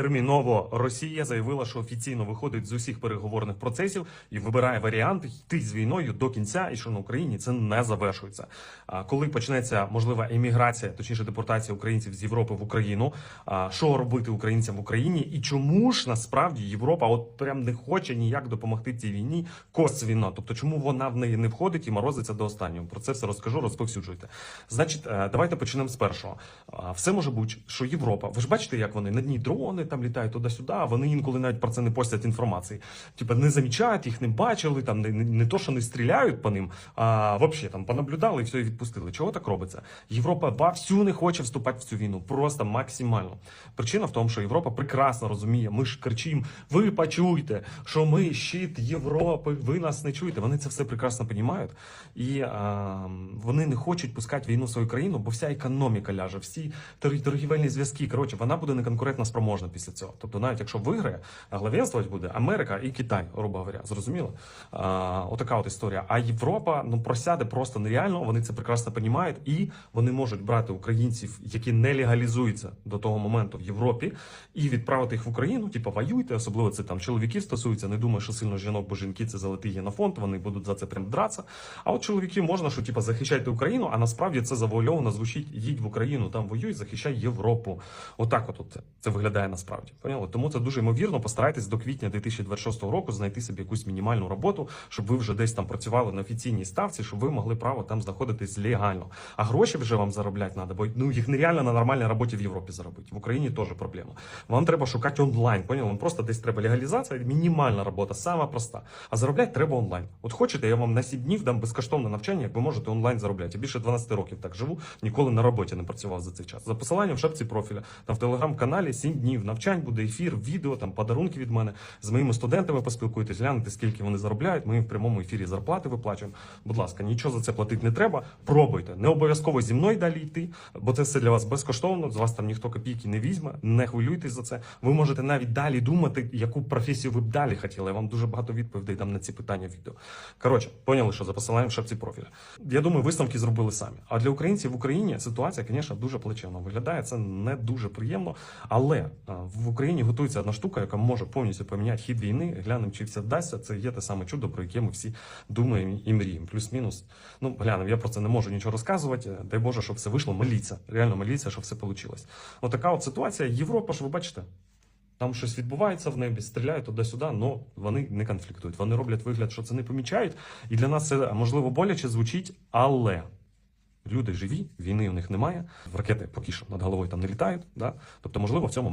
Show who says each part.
Speaker 1: Терміново Росія заявила, що офіційно виходить з усіх переговорних процесів і вибирає варіант йти з війною до кінця, і що на Україні це не завершується. А коли почнеться можлива еміграція, точніше депортація українців з Європи в Україну, що робити українцям в Україні, і чому ж насправді Європа от прям не хоче ніяк допомогти цій війні косвіно? Тобто, чому вона в неї не входить і морозиться до останнього? Про це все розкажу, розповсюджуйте. Значить, е, давайте почнемо з першого. Все може бути, що Європа. Ви ж бачите, як вони на дні дрони там літають туди-сюди. а Вони інколи навіть про це не постять інформації. Типа не замічають, їх не бачили, там не, не, не то, що не стріляють по ним, а взагалі там понаблюдали і все і відпустили. Чого так робиться? Європа вовсю не хоче вступати в цю війну, просто максимально. Причина в тому, що Європа прекрасно розуміє. Ми ж кричимо: ви почуйте, що ми щит Європи, ви нас не чуєте. Вони це все прекрасно розуміють. І а, вони не хочуть пускати війну в свою країну, бо вся економіка ляже, всі торгівельні зв'язки. Коротше, вона буде неконкурентно спроможна після цього. Тобто, навіть якщо виграє, главенствувати буде Америка і Китай, грубо говоря. Зрозуміло? А, отака от історія. А Європа ну просяде просто нереально. Вони це прекрасно розуміють, і вони можуть брати українців, які не легалізуються до того моменту в Європі, і відправити їх в Україну. Типу, воюйте, особливо це там чоловіків стосується. Не думаю, що сильно жінок, бо жінки це золотий генофонд. Вони будуть за це прям дратися. А от чоловіків можна, що типу, захищайте Україну, а насправді це завуальовано звучить: їдь в Україну, там воюй, захищай Європу. Отак, от, от це виглядає насправді. Поняли? Тому це дуже ймовірно. Постарайтесь до квітня 2026 року знайти собі якусь мінімальну роботу, щоб ви вже десь там працювали на офіційній ставці, щоб ви могли право там знаходитись легально. А гроші вже вам заробляти треба, бо ну їх нереально на нормальній роботі в Європі заробити. В Україні теж проблема. Вам треба шукати онлайн. Поняли? Вам просто десь треба легалізація, мінімальна робота, сама проста. А заробляти треба онлайн. От хочете, я вам на 7 днів дам безкоштовне навчання, як ви можете онлайн заробляти. Я більше 12 років так живу, ніколи на роботі не працював за цей час. За посиланням в шапці профіля, там в телеграм-каналі 7 днів навчань, буде ефір, відео, там подарунки від мене. З моїми студентами поспілкуйтесь, глянете, скільки вони заробляють. Ми в прямому ефірі зарплати виплачуємо. Будь ласка, нічого за це платити не треба. Пробуйте. Не обов'язково зі мною далі йти, бо це все для вас безкоштовно. З вас там ніхто копійки не візьме. Не хвилюйтесь за це. Ви можете навіть далі думати, яку професію ви б далі хотіли. Я вам дуже багато відповідей дам на ці питання в відео. Коротше, поняли, що за посиланням шапці профіля. Я думаю, висновки зробили самі. А для українців в Україні ситуація, звісно, дуже плачевна виглядає. Це не дуже приємно. Але в Україні готується одна штука, яка може повністю поміняти хід війни. Глянемо, чи все вдасться. Це є те саме чудо, про яке ми всі думаємо і мріємо. Плюс-мінус. Ну, глянемо, я про це не можу нічого розказувати. Дай Боже, щоб все вийшло. Моліться. Реально моліться, щоб все вийшло. Отака от ситуація. Європа ж ви бачите. Там щось відбувається в небі, стріляють туди-сюди, але вони не конфліктують. Вони роблять вигляд, що це не помічають. І для нас це можливо боляче звучить, але люди живі, війни у них немає. Ракети поки що над головою там не літають. Да? Тобто, можливо, в цьому